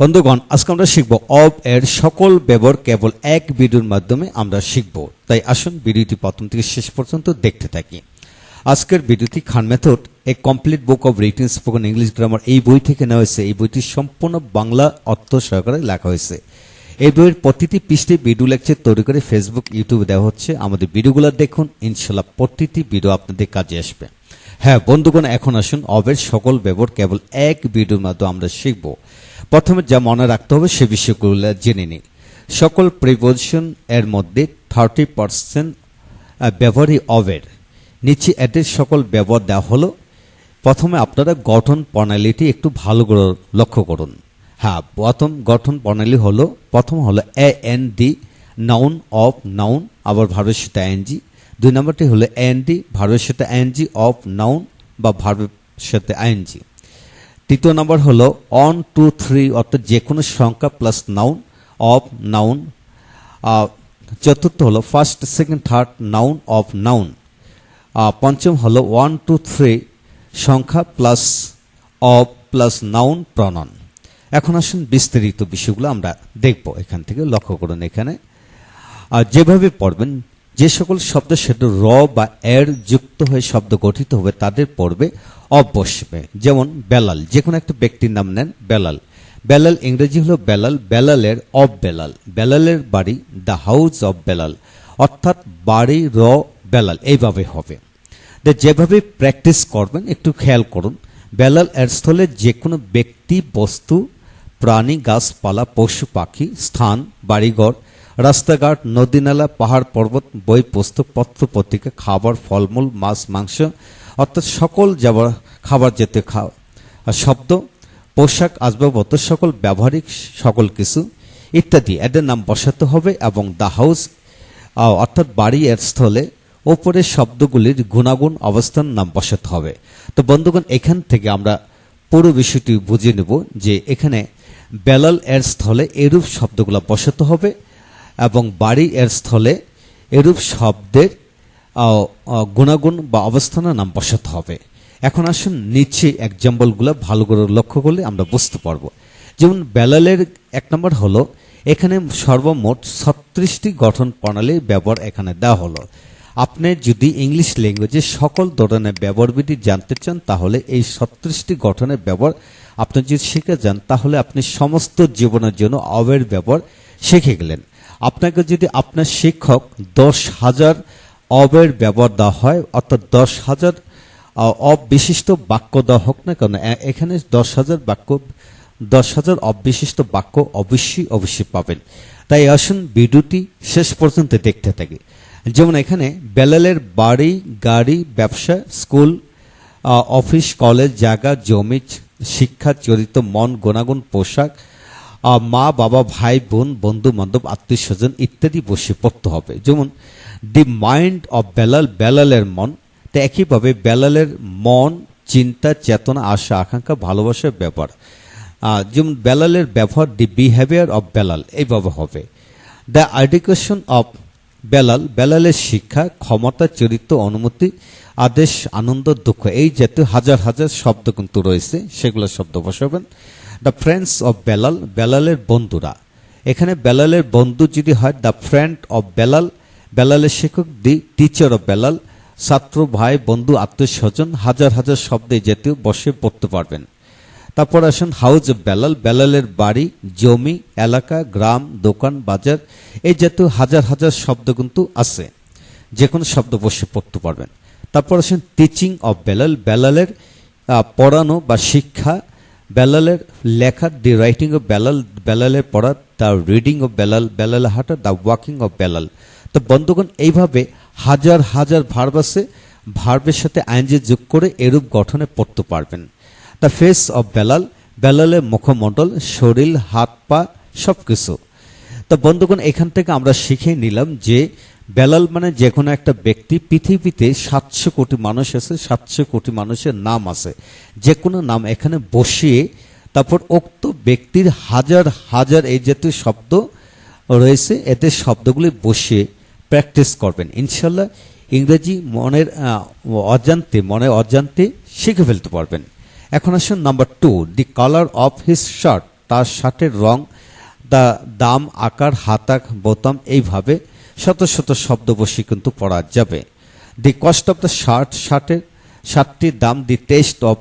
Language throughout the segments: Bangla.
বন্ধুগণ, আজকে আমরা শিখব অব এর সকল ব্যবহার কেবল এক ভিডিওর মাধ্যমে আমরা শিখব। তাই আসুন ভিডিওটি প্রথম থেকে শেষ পর্যন্ত দেখতে থাকি। আজকের ভিডিওটি Khan method a complete book of written spoken English grammar এই বই থেকে নেওয়া হয়েছে। এই বইটি সম্পূর্ণ বাংলা অর্থ সহকারে লেখা হয়েছে। এই বইয়ের প্রতিটি পৃষ্ঠে ভিডিও লেকচার তৈরি করে ফেসবুক ইউটিউবে দেওয়া হচ্ছে। আমাদের ভিডিওগুলো দেখুন, ইনশাল্লাহ প্রতিটি ভিডিও আপনাদের কাজে আসবে। হ্যাঁ বন্ধুগণ, এখন আসুন অবের সকল ব্যবহার কেবল এক ভিডিওর মাধ্যমে আমরা শিখব। প্রথমে যা মনে রাখতে হবে সে বিষয়গুলো জেনে নিই। সকল প্রিপোজিশন এর মধ্যে থার্টি পার্সেন্ট ব্যবহারই অবের নিচে এদের সকল ব্যবহার দেওয়া হলো। প্রথমে আপনারা গঠন প্রণালীটি একটু ভালো করে লক্ষ্য করুন। হ্যাঁ প্রথম গঠন প্রণালী হলো, প্রথম হলো A N D noun of noun আবার ভার্বের সাথে এনজি দুই নম্বরটি হলো এন ডি ভার্বের সাথে এনজি অফ নাউন বা ভার্বের সাথে আইএনজি তৃতীয় নম্বর হলো অন টু থ্রি অর্থাৎ যে কোনো সংখ্যা প্লাস নাউন অফ নাউন চতুর্থ হলো first second third noun of noun পঞ্চম হলো ওয়ান টু থ্রি সংখ্যা plus of plus noun pronoun এখন আসুন বিস্তারিত বিষয়গুলো আমরা দেখব এখান থেকে লক্ষ্য করুন এখানে। আর যেভাবে পড়বেন, যে সকল শব্দ সেটা র বা এর যুক্ত হয়ে শব্দ গঠিত হবে, তাদের পড়বে অব যেমন বেলাল যে কোনো একটা ব্যক্তির নাম নেন বেলাল। বেলাল ইংরেজি হলো বেলাল, বেলালের অব বেলাল। বেলালের বাড়ি দ্য হাউস অব বেলাল, অর্থাৎ বাড়ি র বেলাল, এইভাবে হবে। যেভাবে প্র্যাকটিস করবেন, একটু খেয়াল করুন, বেলাল এর স্থলে যে কোনো ব্যক্তি, বস্তু, প্রাণী, গাছপালা, পশু, পাখি, স্থান, বাড়িঘর, রাস্তাঘাট নদী নালা পাহাড়, পর্বত, বই, পুস্তক, পত্র, পত্রিকা, খাবার, ফলমূল, মাছ, মাংস অর্থাৎ সকল খাবার যেতে খাওয়া শব্দ, পোশাক, আসবাবপত্র, সকল ব্যবহারিক, সকল কিছু ইত্যাদি। এদের নাম বসাতে হবে এবং দ্য হাউস অর্থাৎ বাড়ি এর স্থলে ওপরের শব্দগুলির গুণাগুণ, অবস্থান নাম বসাতে হবে। তো বন্ধুগণ, এখান থেকে আমরা পুরো বিষয়টি বুঝে নেব যে এখানে বেলাল এর স্থলে এরূপ শব্দগুলো বসাতে হবে এবং বাড়ি এর স্থলে এরূপ শব্দের গুণাগুণ বা অবস্থানের নাম বসাতে হবে। এখন আসুন নিচে এক্সাম্পলগুলো ভালো করে লক্ষ্য করলে আমরা বুঝতে পারব। যেমন বেলালের এক নম্বর হলো, এখানে সর্বমোট ছত্রিশটি গঠন প্রণালীর ব্যবহার এখানে দেওয়া হলো। আপনি যদি ইংলিশ ল্যাঙ্গুয়েজে সকল ধরনের ব্যবহারবিধি জানতে চান, তাহলে এই ছত্রিশটি গঠনের ব্যবহার আপনি যদি শিখে যান, তাহলে আপনি সমস্ত জীবনের জন্য অবের ব্যবহার শিখে গেলেন। আপনাকে যদি আপনার শিক্ষক দশ হাজার অবের ব্যবহার দেওয়া হয়, অর্থাৎ দশ হাজার অবিশিষ্ট বাক্য দেওয়া হোক না কেন এখানে দশ হাজার বাক্য, দশ হাজার অবিশিষ্ট বাক্য অবশ্যই অবশ্যই পাবেন। তাই আসুন ভিডিওটি শেষ পর্যন্ত দেখতে থাকি। যেমন এখানে, বেলালের বাড়ি, গাড়ি, ব্যবসা, স্কুল অফিস, কলেজ, জায়গা, জমি, শিক্ষা, চরিত্র, মন, গুণাগুণ, পোশাক মা, বাবা, ভাই, বোন বন্ধু বান্ধব আত্মীয় স্বজন ইত্যাদি বসে পড়তে হবে। যেমন দি মাইন্ড অফ বেলাল বেলালের মন, তো একইভাবে বেলালের মন, চিন্তা, চেতনা, আশা, আকাঙ্ক্ষা, ভালোবাসার ব্যাপার। যেমন বেলালের ব্যবহার দি বিহেভিয়ার অফ বেলাল এইভাবে হবে। দ্য এডুকেশন অফ বেলাল বেলালের শিক্ষা, ক্ষমতা, চরিত্র অনুমতি আদেশ, আনন্দ, দুঃখ, এই জাতীয় হাজার হাজার শব্দ কিন্তু রয়েছে, সেগুলো শব্দ বসাবেন। দ্য ফ্রেন্ডস অফ বেলাল বেলালের বন্ধুরা। এখানে বেলালের বন্ধু যদি হয় দ্য ফ্রেন্ড অফ বেলাল বেলালের শিক্ষক টিচার অফ বেলাল, ছাত্র, ভাই, বন্ধু, আত্মীয় স্বজন হাজার হাজার শব্দে জাতীয় বসে পড়তে পারবেন। তারপর আসেন হাউজ অফ বেলাল, বেলালের বাড়ি, জমি, এলাকা, গ্রাম, দোকান, বাজার, এই জাতীয় হাজার হাজার শব্দ কিন্তু আছে। যে কোনো শব্দ বসে পড়তে পারবেন। তারপর আসেন টিচিং অফ বেলাল, বেলালের পড়ানো বা শিক্ষা, বেলালের লেখা দি রাইটিং অফ বেলাল, বেলালের পড়া the reading of Belal Belal হাঁটা দ্য ওয়াকিং অফ বেলাল। তো বন্ধুগণ, এইভাবে হাজার হাজার ভার্ব আছে। ভার্বের সাথে আইনজি যোগ করে এরূপ গঠনে পড়তে পারবেন। দ্য ফেস অফ বেলাল বেলালের মুখমণ্ডল, শরীর, হাত, পা সব কিছু তো বন্ধুগণ, এখান থেকে আমরা শিখে নিলাম যে বেলাল মানে যে কোনো একটা ব্যক্তি পৃথিবীতে সাতশো কোটি মানুষ আছে, সাতশো কোটি মানুষের নাম আছে। যে কোনো নাম এখানে বসিয়ে তারপর উক্ত ব্যক্তির হাজার হাজার এই জাতীয় শব্দ রয়েছে, এতে শব্দগুলি বসিয়ে প্র্যাকটিস করবেন। ইনশাল্লাহ ইংরেজি মনের অজান্তে মনের অজান্তে শিখে ফেলতে পারবেন। এখন আসুন number two the colour of his shirt তার শার্টের রং দা দাম আকার হাতাক বোতাম এইভাবে শত শত শব্দ বসে কিন্তু পড়া যাবে। The cost of the shirt শার্টের শার্টটির দাম দি টেস্ট অফ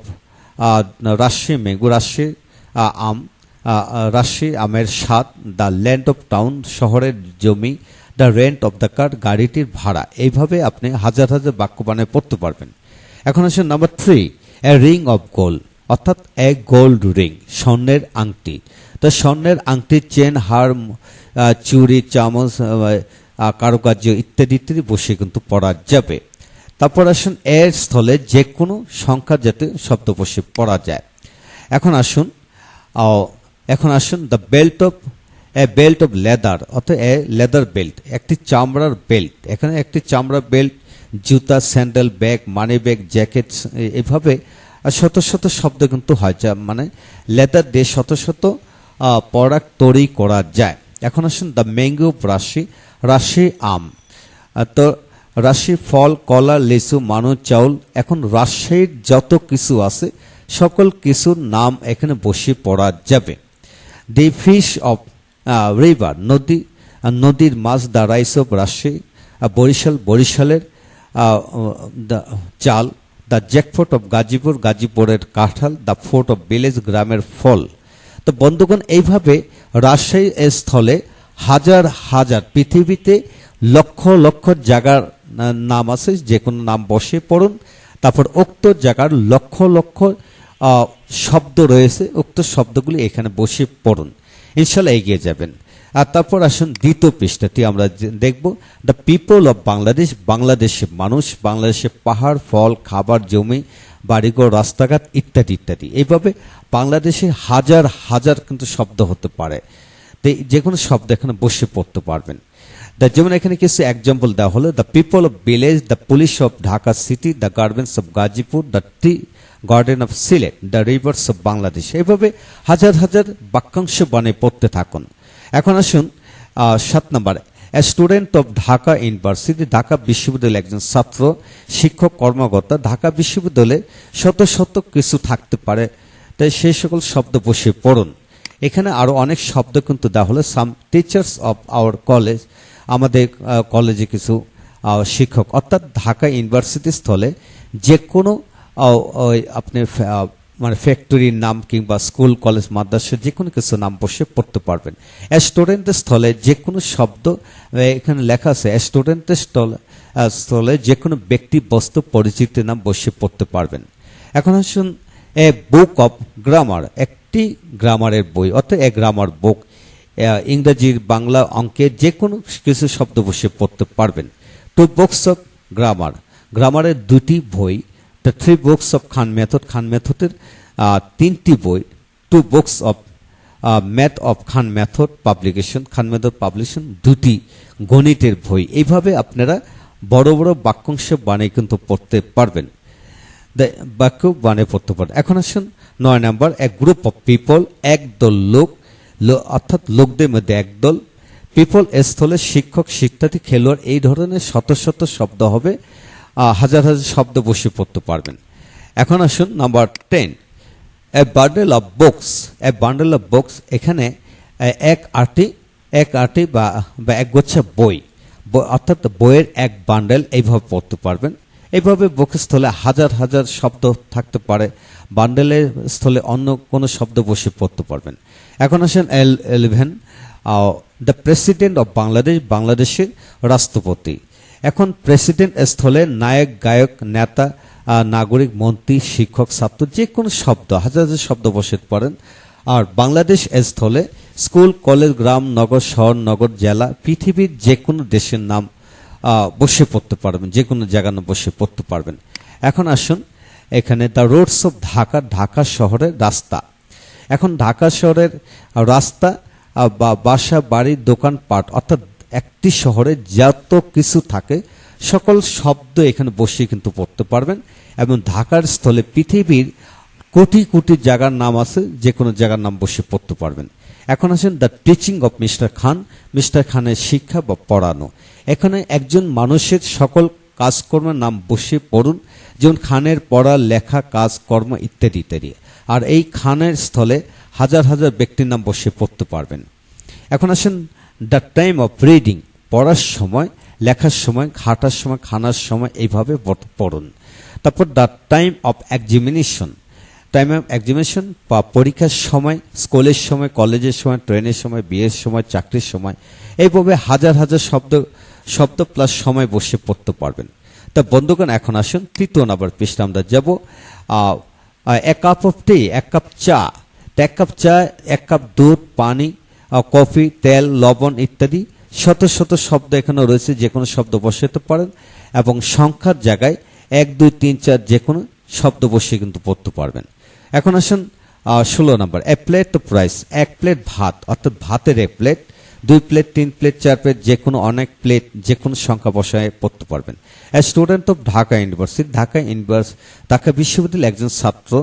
রাজশাহী মেঘু আহ, আম আহ, আমের স্বাদ দ্য ল্যান্ড অফ টাউন শহরের জমি the rent of the car গাড়িটির ভাড়া। এইভাবে আপনি হাজার হাজার বাক্য বানায় পড়তে পারবেন। এখন আসেন number three a ring of gold অর্থাৎ এ গোল্ড রিং স্বর্ণের আংটি। তো স্বর্ণের আংটির চেন, হার চুরি চামচ কারুকার্য ইত্যাদি ইত্যাদি বসে কিন্তু পড়া যাবে। তারপর আসুন এর স্থলে যে কোনো সংখ্যা যাতে শব্দ বসে পড়া যায়। এখন আসুন এখন আসুন the belt of a belt of leather অর্থাৎ এ লেদার বেল্ট একটি চামড়ার বেল্ট এখানে একটি চামড়ার বেল্ট জুতা sandal bag money bag jacket এভাবে শত শত শব্দ কিন্তু হয়, যা মানে লেদার দিয়ে শত শত পরাগ তৈরি করা যায়। এখন আসুন দ্য ম্যাঙ্গো রাশি রাশি আম। তো রাশি ফল, কলা, লিচু, মানু, চাউল, এখন রাজশাহীর যত কিছু আছে, সকল কিছুর নাম এখানে বসে পড়া যাবে। দি ফিশ অফ রিভার নদী নদীর মাছ the rice of Rajshahi Barishal, বরিশালের চাল দ্য জ্যাকফোর্ট অফ গাজীপুর, গাজীপুরের কাঁঠাল দ্য ফোর্ট অফ ভিলেজ গ্রামের ফল। তো বন্ধুগণ, এইভাবে রাজশাহী স্থলে হাজার হাজার পৃথিবীতে লক্ষ লক্ষ জায়গার নাম আছে, যে কোনো নাম বসে পড়ুন। তারপর উক্ত জায়গার লক্ষ লক্ষ শব্দ রয়েছে, উক্ত শব্দগুলি এখানে বসে পড়ুন। ইনশাল্লাহ এগিয়ে যাবেন। আর তারপর আসুন দ্বিতীয় পৃষ্ঠাটি, আমরা দেখব দ্য পিপল অফ বাংলাদেশ বাংলাদেশের মানুষ বাংলাদেশের পাহাড়, ফল, খাবার, জমি, বাড়িঘর, রাস্তাঘাট ইত্যাদি ইত্যাদি। এইভাবে বাংলাদেশে হাজার হাজার কিন্তু শব্দ হতে পারে। তো যে কোনো শব্দ এখানে বসে পড়তে পারবেন। দ্য যেমন এখানে কিছু এক্সাম্পল দেওয়া হলো the people of village the police of Dhaka city the garments of Gazipur the garden of Sylhet the rivers of Bangladesh এভাবে হাজার হাজার বাক্যাংশ বানিয়ে পড়তে থাকুন। এখন আসুন সাত নম্বর। A student of Dhaka university Dhaka বিশ্ববিদ্যালয়ের একজন ছাত্র, শিক্ষক, কর্মকর্তা। ঢাকা বিশ্ববিদ্যালয়ে শত শত কিছু থাকতে পারে, তাই সেই সকল শব্দ বসে পড়ুন। এখানে আরও অনেক শব্দ কিন্তু দেওয়া হলো। Some teachers of our college আমাদের কলেজে কিছু শিক্ষক। অর্থাৎ ঢাকা ইউনিভার্সিটি স্থলে যে কোনো ওই আপনি মানে ফ্যাক্টরির নাম কিংবা স্কুল, কলেজ মাদ্রাসার যে কোনো কিছু নাম বসে পড়তে পারবেন। স্টুডেন্টের স্থলে যে কোনো শব্দ এখানে লেখা আছে স্টুডেন্টের স্থলে স্থলে যে কোনো ব্যক্তি, বস্তু, পরিচিতির নাম বসে পড়তে পারবেন। এখন আসুন, এ বুক অফ গ্রামার একটি গ্রামারের বই, অর্থাৎ এ গ্রামার বুক ইংরেজির বাংলা অঙ্কের যে কোনো কিছু শব্দ বসে পড়তে পারবেন। টু বুকস অফ গ্রামার গ্রামারের দুটি বই the three books of Khan method Khan মেথডের তিনটি বই two books of math of Khan method publication Khan method publication দুটি গণিতের বই। এইভাবে আপনারা বড় বড় বাক্যাংশ বানিয়ে কিন্তু পড়তে পারবেন। বাক্য বানিয়ে পড়তে পারেন এখন আসুন, নয় নাম্বার, এক গ্রুপ অফ পিপল একদল লোক অর্থাৎ লোকদের মধ্যে একদল পিপল স্থলে শিক্ষক, শিক্ষার্থী, খেলোয়াড়, এই ধরনের শত শত শব্দ হবে। হাজার হাজার শব্দ বসে পড়তে পারবেন। এখন আসুন number ten a bundle of books a bundle of books এখানে এক আটি এক আটি বা এক গোচ্ছা বই। অর্থাৎ বইয়ের এক বান্ডেল এইভাবে পড়তে পারবেন। এইভাবে বুকের স্থলে হাজার হাজার শব্দ থাকতে পারে। বান্ডেলের স্থলে অন্য কোনো শব্দ বসে পড়তে পারবেন। এখন আসেন L eleven the president of Bangladesh বাংলাদেশের রাষ্ট্রপতি। এখন প্রেসিডেন্ট স্থলে নায়ক, গায়ক, নেতা নাগরিক, মন্ত্রী, শিক্ষক, ছাত্র, যে কোনো শব্দ, হাজার হাজার শব্দ বসে পড়েন। আর বাংলাদেশ স্থলে স্কুল, কলেজ, গ্রাম, নগর, শহর, নগর, জেলা, পৃথিবীর যে কোনো দেশের নাম বসে পড়তে পারবেন, যে কোনো জায়গার নাম বসে পড়তে পারবেন। এখন আসুন, এখানে the roads of Dhaka Dhaka শহরের রাস্তা। এখন ঢাকা শহরের রাস্তা বা, বাসা, বাড়ি দোকানপাট অর্থাৎ একটি শহরে যত কিছু থাকে, সকল শব্দ এখানে বসে কিন্তু পড়তে পারবেন। এবং ঢাকার স্থলে পৃথিবীর কোটি কোটি জায়গার নাম আছে যে কোনো জায়গার নাম বসে পড়তে পারবেন। এখন আসেন the teaching of mister Khan, mister খানের শিক্ষা বা পড়ানো। এখানে একজন মানুষের সকল কাজকর্মের নাম বসে পড়ুন, যেমন খানের পড়া, লেখা, কাজকর্ম ইত্যাদি ইত্যাদি। আর এই খানের স্থলে হাজার হাজার ব্যক্তির নাম বসে পড়তে পারবেন। এখন আসেন দ্য টাইম অফ রিডিং পড়ার সময়, লেখার সময়, খাটার সময়, খানার সময়, এইভাবে পড়ুন। তারপর the time of examination time of examination বা পরীক্ষার সময়, স্কুলের সময়, কলেজের সময়, ট্রেনের সময়, বিয়ের সময়, চাকরির সময়, এইভাবে হাজার হাজার শব্দ শব্দ প্লাস সময় বসে পড়তে পারবেন। তা বন্ধুগণ, এখন আসুন, তৃতীয় নাম্বার পৃষ্ঠা আমরা যাব। এক কাপ অফ টি এক কাপ চা। এক কাপ চা, এক কাপ দুধ, পানি কফি, তেল, লবণ ইত্যাদি শত শত শব্দ এখানে রয়েছে, যে কোনো শব্দ বসাতে পারেন এবং সংখ্যার জায়গায় এক, দুই, তিন, চার যে কোনো শব্দ বসিয়ে কিন্তু পড়তে পারবেন। এখন আসুন ষোলো নম্বর এ প্লেট তো প্রাইস এক প্লেট ভাত, অর্থাৎ ভাতের এক প্লেট দুই প্লেট তিন প্লেট চার প্লেট যে কোনো অনেক প্লেট যে কোনো সংখ্যা বসায় পড়তে পারবেন। A student of Dhaka university Dhaka university Dhaka বিশ্ববিদ্যালয়ের একজন ছাত্র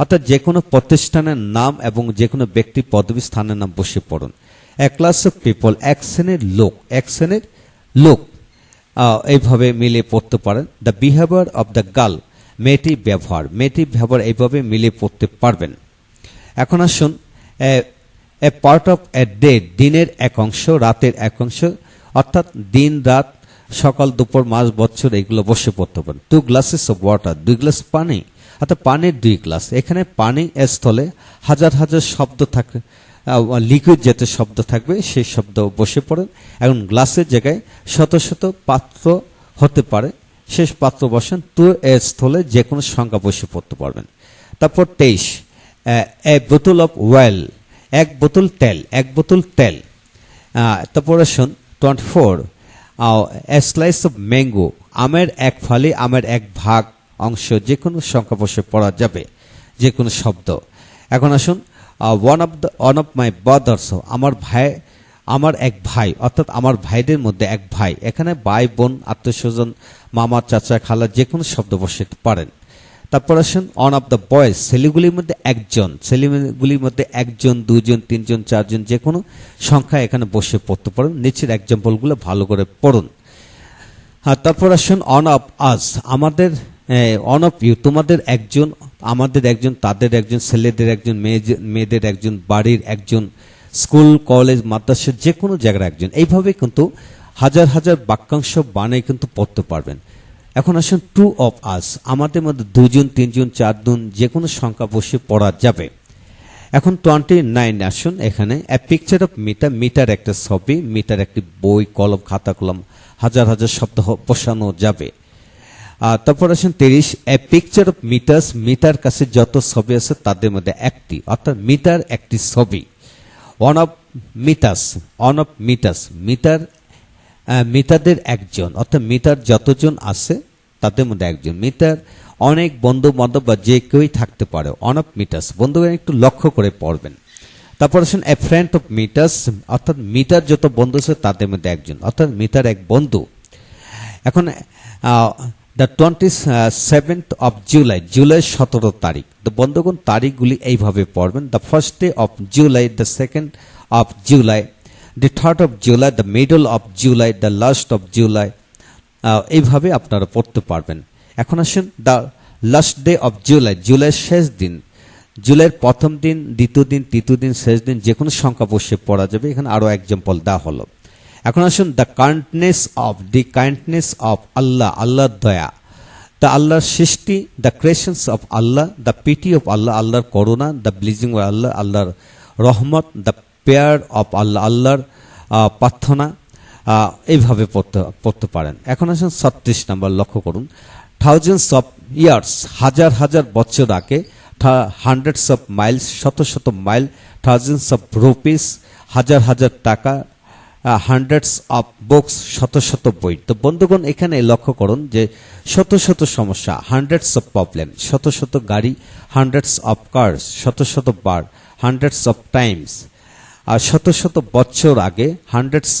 অর্থাৎ যে কোনো প্রতিষ্ঠানের নাম এবং যে কোনো ব্যক্তি পদবী স্থানের নাম বসে পড়ুন। এ ক্লাস অফ পিপল এক শ্রেণির লোক, এক শ্রেণির লোক এইভাবে মিলিয়ে পড়তে পারেন। The behaviour of the girl মেয়েটির ব্যবহার মেয়েটির ব্যবহার এইভাবে মিলিয়ে পড়তে পারবেন। এখন আসুন, a part of a day দিনের এক অংশ, রাতের এক অংশ, অর্থাৎ দিন, রাত, সকাল, দুপুর, মাস, বছর এগুলো বসে পড়তে পারেন। টু গ্লাসেস অফ ওয়াটার দুই গ্লাস পানি অর্থাৎ পানির দুই গ্লাস। এখানে পানি স্থলে হাজার হাজার শব্দ থাকে লিকুইড যেতে শব্দ থাকবে, সেই শব্দ বসে পড়েন এবং গ্লাসের জায়গায় শত শত পাত্র হতে পারে, শেষ পাত্র বসেন টু এর স্থলে যে কোনো সংখ্যা বসে পড়তে পারবেন। তারপর তেইশ এ বোতল অফ ওয়েল এক বোতল তেল, এক বোতল তেল। তারপর আসুন twenty four a slice of mango আমের এক ফালি, আমের এক ভাগ। অংশ, যে কোনো সংখ্যা বসে পড়া যাবে, যে কোনো শব্দ। এখন আসুন one of the one of my brothers আমার ভাই, আমার এক ভাই, অর্থাৎ আমার ভাইদের মধ্যে এক ভাই। এখানে ভাই, বোন আত্মীয়স্বজন মামা, চাচা, খালা, যে কোনো শব্দ বসাতে পারেন। তারপর আসুন অন অফ দ্য বয়েজ ছেলেগুলির মধ্যে একজন, ছেলেগুলির মধ্যে একজন, দুজন, তিনজন, চারজন, যে কোনো সংখ্যা এখানে বসে পড়তে পারেন। নিচের এক্সাম্পলগুলো ভালো করে পড়ুন। হ্যাঁ তারপর আসুন অন অফ আস আমাদের অন অফ ইউ তোমাদের একজন, আমাদের একজন, তাদের একজন, ছেলেদের একজন মেয়ে- মেয়েদের একজন, বাড়ির একজন, স্কুল, কলেজ, মাদ্রাসার যে কোনো জায়গার একজন এইভাবে কিন্তু হাজার হাজার বাক্যাংশ বানিয়ে কিন্তু পড়তে পারবেন। এখন আসুন টু অফ আস আমাদের মধ্যে দুজন, তিনজন, চারজন যে কোনো সংখ্যা বসে পড়া যাবে। এখন টোয়েন্টি নাইন আসুন এখানে a picture of metre metre একটা ছবি মিটার একটি বই, কলম, খাতা, কলম, হাজার হাজার শব্দ বসানো যাবে। তারপর আসেন তিরিশ, a picture of metres metre কাছে যত ছবি আছে তাদের মধ্যে একটি, অর্থাৎ মিটার একটি ছবি। One of meters one of meters metre মিটারদের একজন, অর্থাৎ মিটার যতজন আছে তাদের মধ্যে একজন। মিটার অনেক বন্ধু বান্ধব বা যে কেউই থাকতে পারে অন অফ মিটার্স বন্ধুগণ একটু লক্ষ্য করে পড়বেন। তারপর আসুন এ ফ্রেন্ড অফ মিটার্স অর্থাৎ মিটার যত বন্ধু আছে তাদের মধ্যে একজন, অর্থাৎ মিটার এক বন্ধু। এখন the twenty seventh of July July সতেরো তারিখ। তো বন্ধুগণ, তারিখগুলি এইভাবে পড়বেন। The first day of July the second of July the third of July the middle of July the last of July এইভাবে আপনারা পড়তে পারবেন। এখন আসুন the last day of July জুলাইয়ের শেষ দিন। জুলাইয়ের প্রথম দিন, দ্বিতীয় দিন, তৃতীয় দিন, শেষ দিন যে কোনো সংখ্যা বসে পড়া যাবে। এখানে আরও এক্সাম্পল দেওয়া হলো। এখন আসুন the kindness of the kindness of Allah আল্লাহর দয়া। দ্য আল্লাহর সৃষ্টি the creations of Allah the pity of Allah আল্লাহর করুণা দ্য ব্লিজিং অফ আল্লাহ আল্লাহর রহমত দ্য পেয়ার অফ আল্লাহ আল্লাহর প্রার্থনা এইভাবে পড়তে পড়তে পারেন। এখন আসুন, ছত্রিশ নাম্বার লক্ষ্য করুন। থাউজেন্ডস অফ ইয়ার্স হাজার হাজার বছর আগে হান্ড্রেডস অফ মাইলস শত শত মাইল থাউজেন্ডস অফ রুপিস হাজার হাজার টাকা হান্ড্রেডস অফ বুকস শত শত বই। তো বন্ধুগণ, এখানে লক্ষ্য করুন যে শত শত সমস্যা হান্ড্রেডস অফ প্রবলেম শত শত গাড়ি হান্ড্রেডস অফ কার্স শত শত বার হান্ড্রেডস অফ টাইমস আর শত শত বছর আগে hundreds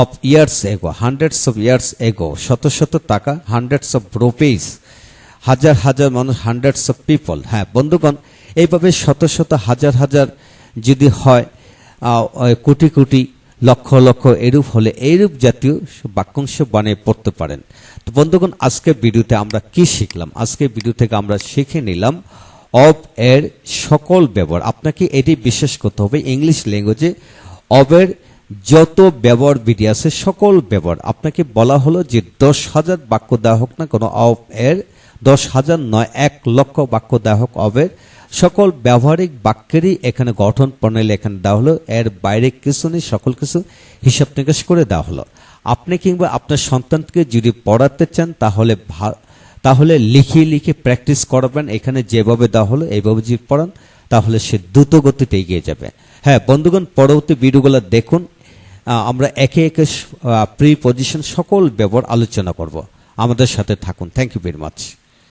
of years ago hundreds of years ago শত শত টাকা হান্ড্রেডস অফ রুপিস হাজার হাজার মানুষ হান্ড্রেডস অফ পিপল হ্যাঁ বন্ধুগণ, এইভাবে শত শত হাজার হাজার যদি হয় কোটি কোটি লক্ষ লক্ষ এরূপ হলে এইরূপ জাতীয় বাক্যাংশ বানিয়ে পড়তে পারেন। তো বন্ধুগণ আজকে ভিডিওতে আমরা কি শিখলাম? আজকে ভিডিও থেকে আমরা শিখে নিলাম অব এর সকল ব্যবহার। আপনাকে এটি বিশ্বাস করতে হবে, ইংলিশ ল্যাঙ্গুয়েজে অবের যত ব্যবহার বিধি আছে, সকল ব্যবহার। আপনাকে বলা হলো যে দশ হাজার বাক্য দেওয়া হোক না কোনো, অব এর দশ হাজার নয়, এক লক্ষ বাক্য দেওয়া হোক সকল ব্যবহারিক বাক্যেরই এখানে গঠন প্রণালী এখানে দেওয়া হলো। এর বাইরে কিছু নেই, সকল কিছু হিসাব নিকাশ করে দেওয়া হলো। আপনি কিংবা আপনার সন্তানকে যদি পড়াতে চান, তাহলে তাহলে লিখিয়ে লিখে প্র্যাকটিস করাবেন। এখানে যেভাবে দেওয়া হলো, এইভাবে যদি পড়ান, তাহলে সে দ্রুত গতিতে এগিয়ে যাবে। হ্যাঁ বন্ধুগণ, পরবর্তী ভিডিওগুলো দেখুন। আমরা একে একে প্রি পজিশন সকল ব্যবহার আলোচনা করব। আমাদের সাথে থাকুন। Thank you very much